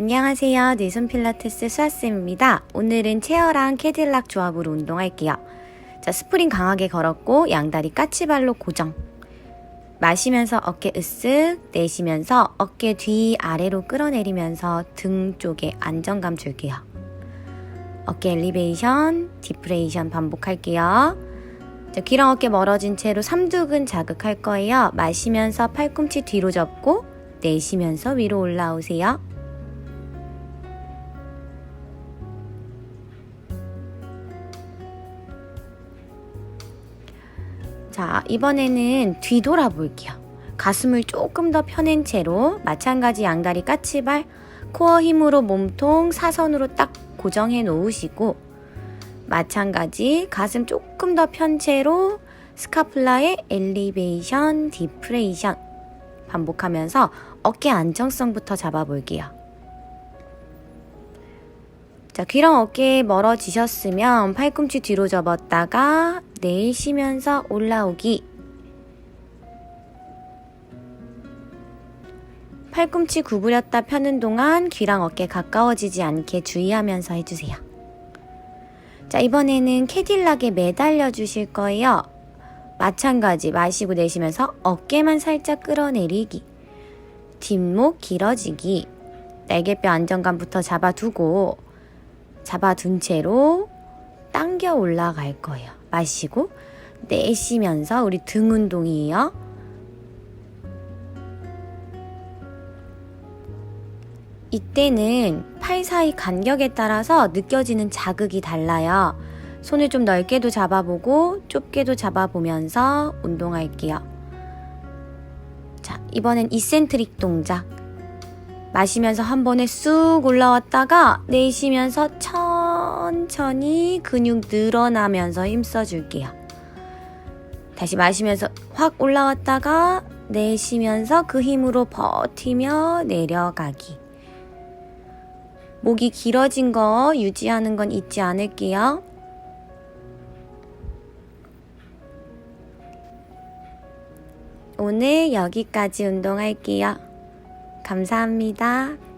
안녕하세요. 네손 필라테스 수아쌤입니다. 오늘은 체어랑 캐딜락 조합으로 운동할게요. 자, 스프링 강하게 걸었고 양다리 까치발로 고정. 마시면서 어깨 으쓱 내쉬면서 어깨 뒤 아래로 끌어내리면서 등 쪽에 안정감 줄게요. 어깨 엘리베이션, 디프레이션 반복할게요. 자, 귀랑 어깨 멀어진 채로 삼두근 자극할 거예요. 마시면서 팔꿈치 뒤로 접고 내쉬면서 위로 올라오세요. 자, 이번에는 뒤돌아 볼게요. 가슴을 조금 더 펴낸 채로 마찬가지 양다리 까치발 코어 힘으로 몸통 사선으로 딱 고정해 놓으시고 마찬가지 가슴 조금 더 편 채로 스카플라의 엘리베이션, 디프레이션 반복하면서 어깨 안정성부터 잡아볼게요. 자, 귀랑 어깨 멀어지셨으면 팔꿈치 뒤로 접었다가 내쉬면서 올라오기. 팔꿈치 구부렸다 펴는 동안 귀랑 어깨 가까워지지 않게 주의하면서 해주세요. 자, 이번에는 캐딜락에 매달려 주실 거예요. 마찬가지 마시고 내쉬면서 어깨만 살짝 끌어내리기. 뒷목 길어지기. 날개뼈 안정감부터 잡아두고 잡아둔 채로 당겨 올라갈 거예요. 마시고 내쉬면서 우리 등 운동이에요. 이때는 팔 사이 간격에 따라서 느껴지는 자극이 달라요. 손을 좀 넓게도 잡아보고 좁게도 잡아보면서 운동할게요. 자, 이번엔 이센트릭 동작. 마시면서 한 번에 쑥 올라왔다가 내쉬면서 천천히 근육 늘어나면서 힘써줄게요. 다시 마시면서 확 올라왔다가 내쉬면서 그 힘으로 버티며 내려가기. 목이 길어진 거 유지하는 건 잊지 않을게요. 오늘 여기까지 운동할게요. 감사합니다.